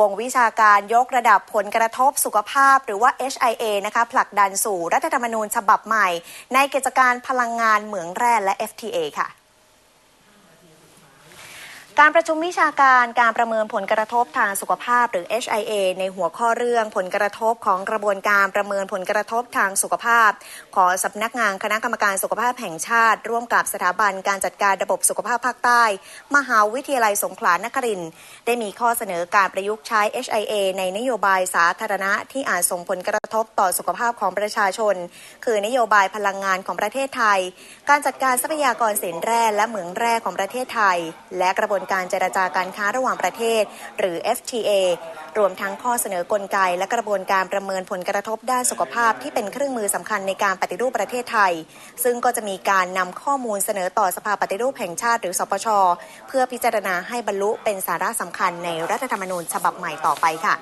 วงวิชาการยกระดับผลกระทบสุขภาพ หรือว่า HIA นะคะผลักดันสู่รัฐธรรมนูญฉบับใหม่ ในกิจการพลังงานเหมืองแร่และ FTA ค่ะ การประชุมวิชาการการประเมินผลกระทบทางสุขภาพหรือ HIA ในหัวข้อเรื่องผลกระทบของกระบวนการประเมินผลกระทบทางสุขภาพ ของสำนักงานคณะกรรมการสุขภาพแห่งชาติ ร่วมกับสถาบันการจัดการระบบสุขภาพภาคใต้ มหาวิทยาลัยสงขลานครินทร์ได้มีข้อเสนอการประยุกต์ใช้ HIA ในนโยบายสาธารณะที่อาจส่งผลกระทบต่อสุขภาพของประชาชน คือนโยบายพลังงานของประเทศไทย การจัดการทรัพยากรสินแร่และเหมืองแร่ของประเทศไทย และกระบวนการเจรจาการค้าระหว่างประเทศ หรือ FTA รวมทั้งข้อเสนอกลไก และกระบวนการประเมินผลกระทบด้านสุขภาพที่เป็นเครื่องมือสำคัญในการปฏิรูปประเทศไทย ซึ่งก็จะมีการนำข้อมูลเสนอต่อสภาปฏิรูปแห่งชาติหรือสปช เพื่อพิจารณาให้บรรลุเป็นสาระสำคัญในรัฐธรรมนูญฉบับใหม่ต่อไปค่ะ